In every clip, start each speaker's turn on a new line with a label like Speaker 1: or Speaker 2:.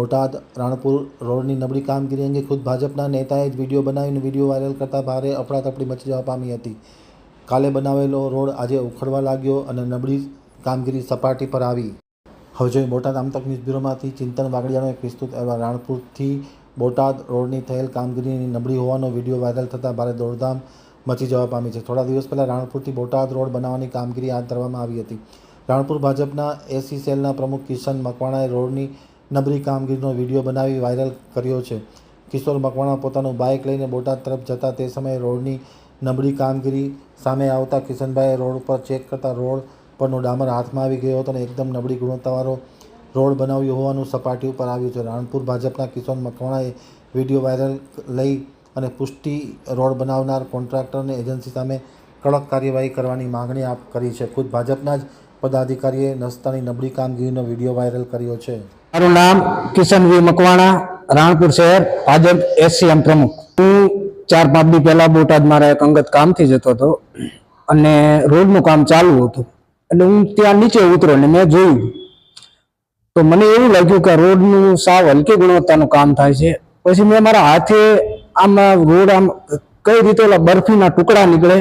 Speaker 1: બોટાદ, રાણપુર, રોડની નબળી કામગીરી અંગે ખુદ ભાજપના નેતાએ જ વીડિયો બનાવીને વીડિયો વાયરલ કરતાં ભારે અફડાતફડી મચી જવા પામી હતી. કાલે બનાવેલો રોડ આજે ઉખડવા લાગ્યો અને નબળી કામગીરી સપાટી પર આવી. હવે જોઈએ બોટાદ આમતક ન્યૂઝ બ્યુરોમાંથી ચિંતન વાગડિયાનો એક વિસ્તૃત અહેવાલ. રાણપુરથી બોટાદ રોડની થયેલ કામગીરીની નબળી હોવાનો વીડિયો વાયરલ થતાં ભારે દોડધામ મચી જવા પામી છે. થોડા દિવસ પહેલાં રાણપુરથી બોટાદ રોડ બનાવવાની કામગીરી હાથ ધરવામાં આવી હતી. રાણપુર ભાજપના એસી સેલના પ્રમુખ કિશન મકવાણાએ રોડની નબળી કામગીરીનો વીડિયો બનાવી વાયરલ કર્યો છે. કિશોર મકવાણા પોતાનું બાઇક લઈને બોટાદ તરફ જતા તે સમયે રોડની નબળી કામગીરી સામે આવતા કિશનભાઈએ રોડ ઉપર ચેક કરતા રોડ પરનો ડામર હાથમાં આવી ગયો હતો અને એકદમ નબળી ગુણવત્તાવાળો રોડ બનાવ્યો હોવાનું સપાટી ઉપર આવ્યું છે. રાણપુર ભાજપના કિશોર મકવાણાએ વીડિયો વાયરલ લઈ અને પુષ્ટિ રોડ બનાવનાર કોન્ટ્રાક્ટરને એજન્સી સામે કડક કાર્યવાહી કરવાની માંગણી આપ કરી છે. ખુદ ભાજપના જ પદાધિકારીએ નસ્તાની નબળી કામગીરીનો વીડિયો વાયરલ કર્યો છે.
Speaker 2: મારું નામ કિશનવી મકવાણા, રાણપુર શહેર, ભાજપ એસસીએમ પ્રમુખ. હું ચાર પાંચ દી પહેલા બોટાદ મારા એક અંગત કામથી જતો હતો અને રોડનું કામ ચાલુ હતું. એટલે હું ત્યાં નીચે ઉતરો ને મેં જોયું. તો મને એવું લાગ્યું કે રોડનું સાવ હલકી ગુણવત્તાનું કામ થાય છે. પછી મેં મારા હાથે આમ રોડ આમ કઈ રીતે ઓલા બરફીના ટુકડા નીકળે,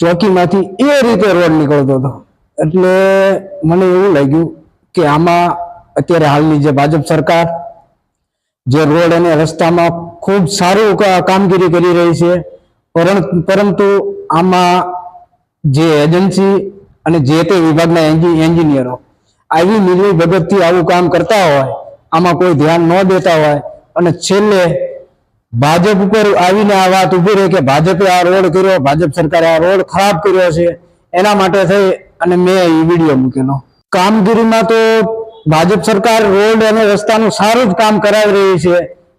Speaker 2: ચોકીમાંથી એ રીતે રોડ નીકળતો હતો. એટલે મને એવું લાગ્યું કે આમાં અત્યારે હાલની જે ભાજપ સરકાર, જે રોડ અને રસ્તામાં ખૂબ સારું કામગીરી કરી રહી છે. પરંતુ આમાં જે એજન્સી અને જે તે વિભાગના એન્જિ- એન્જિનિયરો આવી મિલી ભગતથી આવું કામ કરતા હોય, આમાં કોઈ ધ્યાન ન દેતા હોય અને છેલ્લે ભાજપ ઉપર આવીને આ વાત ઊભી રહી કે ભાજપે આ રોડ કર્યો, ભાજપ સરકારે આ રોડ ખરાબ કર્યો છે, એના માટે થઈ અને મેં એ વીડિયો મૂકેલો. કામગીરીમાં તો ભાજપ સરકાર રોડ અને રસ્તાનું સારું જ કામ કરાવી રહી છે.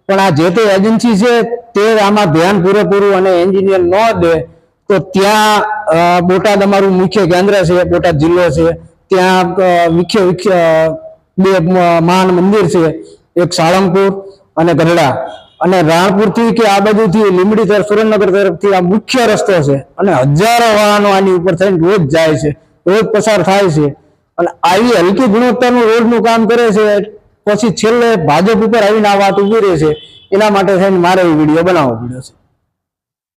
Speaker 2: પણ આ જે તે એજન્સી છે, તે આમાં ધ્યાન પૂરેપૂરું અને એન્જિનિયર ન દે, તો ત્યાં બોટાદ અમારું મુખ્ય કેન્દ્ર છે, બોટાદ જિલ્લો છે. ત્યાં મુખ્ય મુખ્ય બે મહાન મંદિર છે, એક સાળંગપુર અને ગઢડા. અને રાણપુરથી કે આ બાજુથી લીંબડી તરફ, સુરેન્દ્રનગર તરફથી આ મુખ્ય રસ્તો છે. અને હજારો વાહનો આની ઉપર થઈને રોજ જાય છે. રોજ પસાર થાય છે. અને આવી હલકી ગુણવત્તાનું રોડનું કામ કરે છે, પછી છેલ્લે ભાજપ ઉપર આવીને આ વાત ઊભી રહે છે, એના માટે થઈને મારે એ વીડિયો બનાવવો પડ્યો છે.